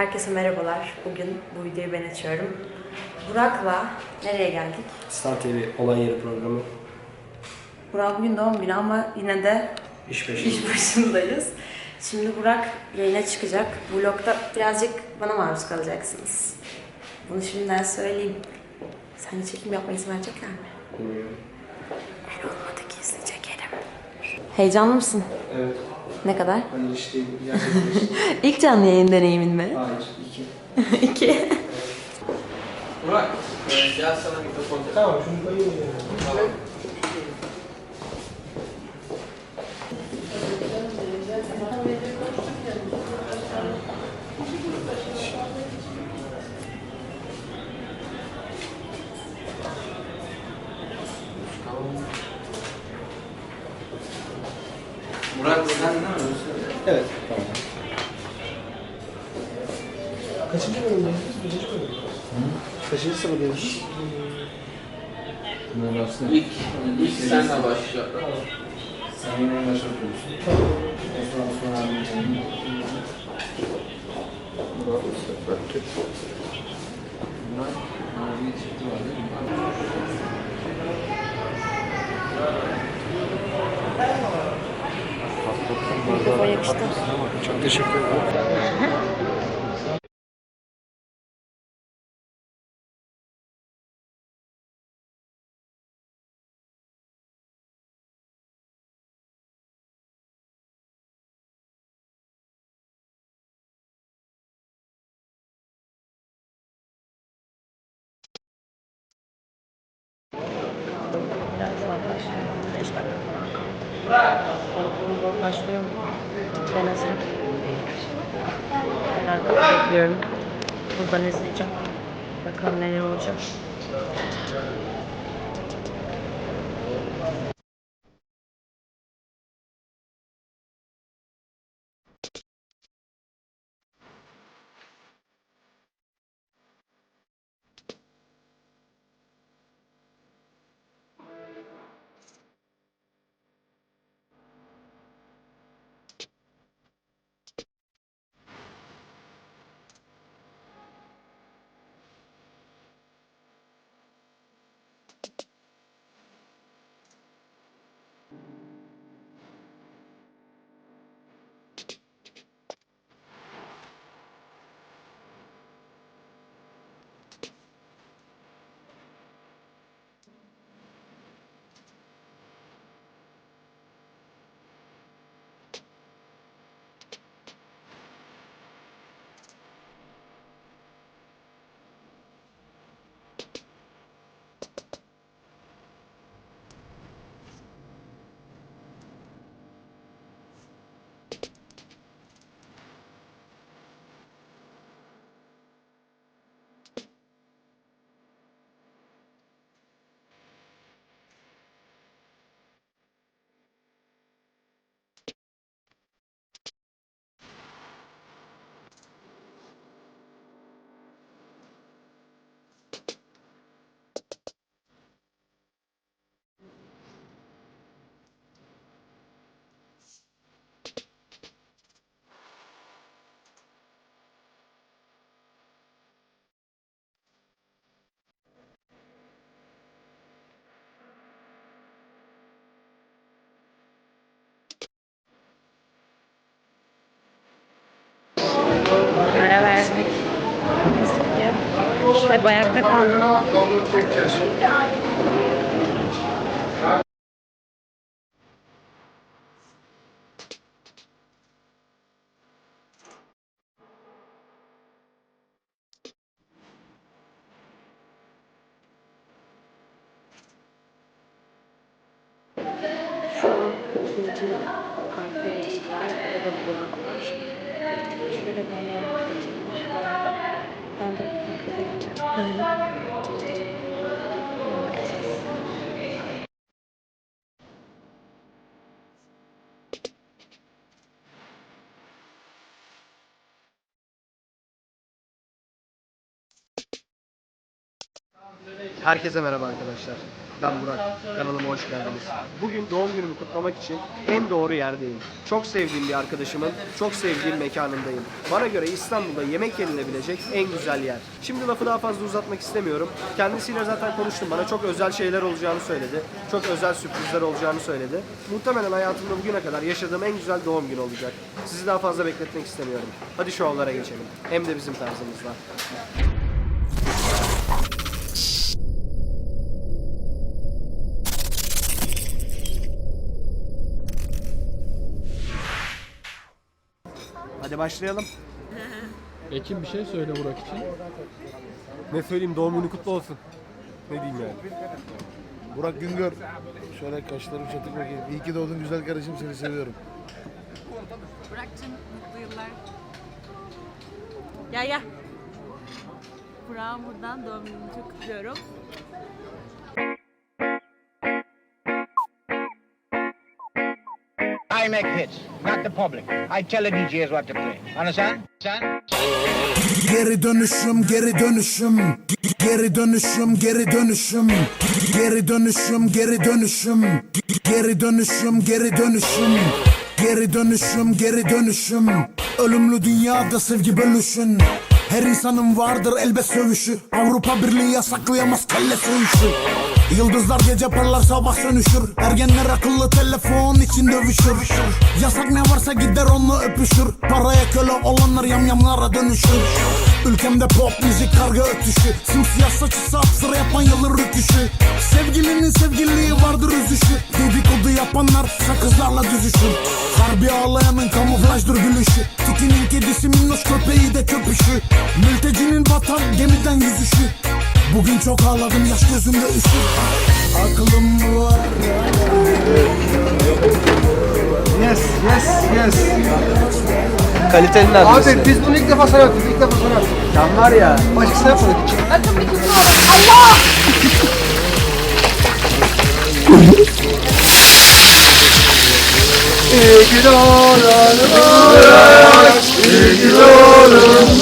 Herkese merhabalar. Bugün bu videoyu ben açıyorum. Burak'la nereye geldik? Star TV olay yeri programı Burak bugün doğum günü ama yine de iş peşinde. iş başındayız. Şimdi Burak yayına çıkacak. Vlogda birazcık bana maruz kalacaksınız. Bunu şimdiden söyleyeyim. Sence çekim yapmayı izin verecekler mi? Bilmiyorum. Ben olmadı gizli çekerim. Heyecanlı mısın? Evet. Ne kadar? Ben ilişkiyim. Gerçekten İlk canlı yayın deneyimin mi? Hayır. iki. İki. Burak, e, gel sana mikrofon. Tamam şunu koyayım. Tamam. Murat sen ne yapıyorsun? Evet. Tamam. Kaçıncı bölümdeyiz biz? Beşinci bölüm. Kaçıncı sıradayız? İlk, ilk senle başla. Sen yine başlatıyorsun. Osman Osman abinin Bunlar mavi çıktı var değil mi? Mikrofon Projekt Çok teşekkür ederim. Biraz daha başlayalım. 5 dakika. Falan kaldı. Başlıyor mu? Ben hazırım. Ben arkada bekliyorum. Buradan izleyeceğim. Bakalım neler olacak. Hep ayakta kalma. Şu an ikinci harfeyiz. Ya da burak var. Şöyle bir yer getirmiş. Ben de Herkese merhaba arkadaşlar. Ben Burak. Kanalıma hoş geldiniz. Bugün doğum günümü kutlamak için en doğru yerdeyim. Çok sevdiğim bir arkadaşımın çok sevdiğim mekanındayım. Bana göre İstanbul'da yemek yenilebilecek en güzel yer. Şimdi lafı daha fazla uzatmak istemiyorum. Kendisiyle zaten konuştum. Bana çok özel şeyler olacağını söyledi. Çok özel sürprizler olacağını söyledi. Muhtemelen hayatımda bugüne kadar yaşadığım en güzel doğum günü olacak. Sizi daha fazla bekletmek istemiyorum. Hadi şovlara geçelim. Hem de bizim tarzımızda. Başlayalım. Ekin bir şey söyle Burak için. Ne söyleyeyim doğum günü kutlu olsun. Ne diyeyim yani. Burak Güngör. Şöyle kaşlarım çatık bakayım. İyi ki doğdun güzel kardeşim seni seviyorum. Burak'cığım mutlu yıllar. Gel gel. Burak'ın buradan doğum gününü çok kutluyorum. I make hits, not the public. I tell the DJs what to play. Understand? Understand? Geri dönüşüm, geri dönüşüm. Geri dönüşüm, geri dönüşüm. Geri dönüşüm, geri dönüşüm. Geri dönüşüm, geri dönüşüm. Geri dönüşüm, geri dönüşüm. Ölümlü dünyada sevgi bölüşün. Her insanın vardır elbet sövüşü. Avrupa Birliği yasaklayamaz kelle söğüşü. Yıldızlar gece parlar sabah sönüşür. Ergenler akıllı telefon için dövüşür. Yasak ne varsa gider onunla öpüşür. Paraya köle olanlar yamyamlara dönüşür. Ülkemde pop müzik karga ötüşü. Simsiyah saçı sapsıra yapan yılın rüküşü. Sevgilinin sevgiliği vardır üzüşü. Dedikodu yapanlar sakızlarla düzüşür. Harbi ağlayanın kamuflajdır gülüşü. Tikinin kedisi minnoş köpeği de köpüşü. Mültecinin vatan gemiden yüzüşü Bugün çok ağladım yaş gözümde üşür Aklım var Yes, yes, yes. Kalitenin Abi biz bunu ilk defa sana yaptık, ilk defa sana yaptık. Sen var ya. Başkasına yapmadık hiç. İyi ki doğdun iyi ki doğdun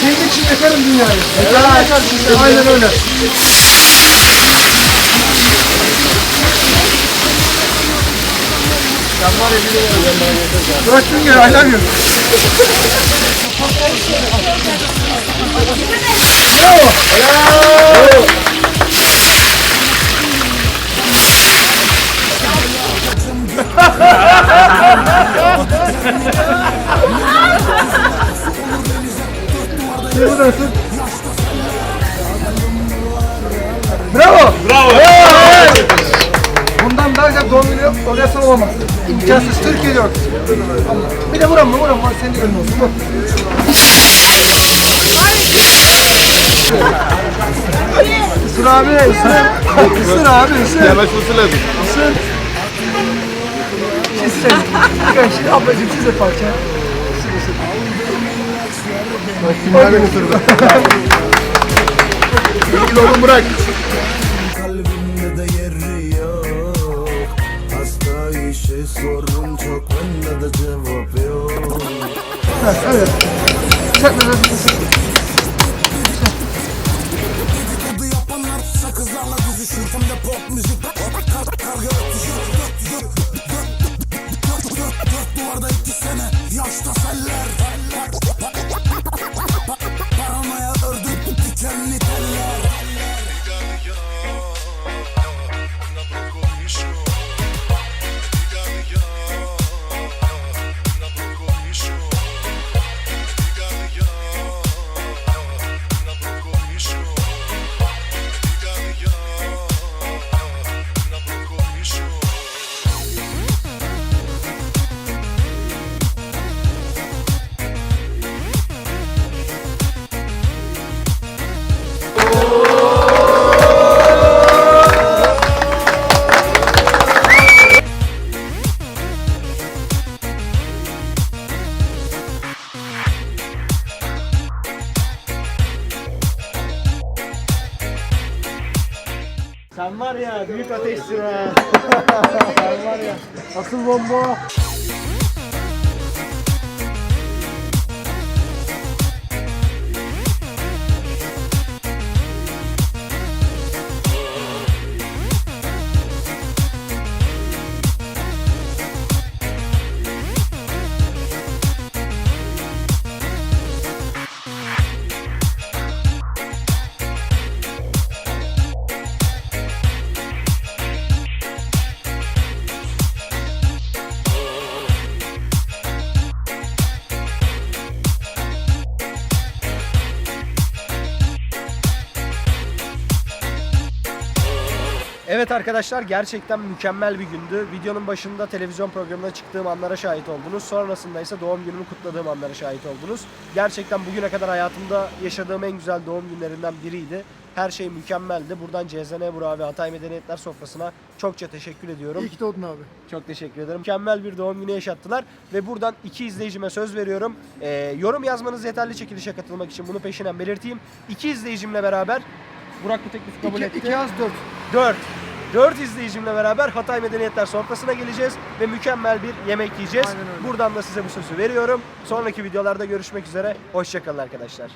senin için yakarım dünyayı. Evet, aynen öyle. Burak Güngör, I love you. Şimdi nasıl? Bravo! Bravo! Bundan daha güzel doğum günü orası olamaz. İmkansız. Türkiye'de yok. Bir de vuran mı vuran mı? Senin de gönlün olsun. Vur. Isır abi, ısır. Isır abi, ısır. Yavaş ısır lazım. Isır. Isır. Bakın şimdi ablacığım size parça. Bak kimlerden ısırdı. İyi ki oğlum bırak. Kalbimde de yeri yok Hasta işi sorun çok Bende de cevap yok Evet. Sakızlarla düzüşür Ülkemde pop müzik kar- karga ötüşür Dört, dört, dört, dört, dört, dört duvarda iki sene Yaşta seller var ya. Asıl bomba. Evet arkadaşlar gerçekten mükemmel bir gündü. Videonun başında televizyon programına çıktığım anlara şahit oldunuz. Sonrasında ise doğum günümü kutladığım anlara şahit oldunuz. Gerçekten bugüne kadar hayatımda yaşadığım en güzel doğum günlerinden biriydi. Her şey mükemmeldi. Buradan CZN Burak'a ve Hatay Medeniyetler Sofrası'na çokça teşekkür ediyorum. İyi ki doğdun abi. Çok teşekkür ederim. Mükemmel bir doğum günü yaşattılar ve buradan iki izleyicime söz veriyorum. Ee, yorum yazmanız yeterli çekilişe katılmak için bunu peşinen belirteyim. İki izleyicimle beraber Burak bu teklifi kabul etti. 2 az 4. 4. 4 izleyicimle beraber Hatay Medeniyetler sofrasına geleceğiz ve mükemmel bir yemek yiyeceğiz. Buradan da size bu sözü veriyorum. Sonraki videolarda görüşmek üzere. Hoşçakalın arkadaşlar.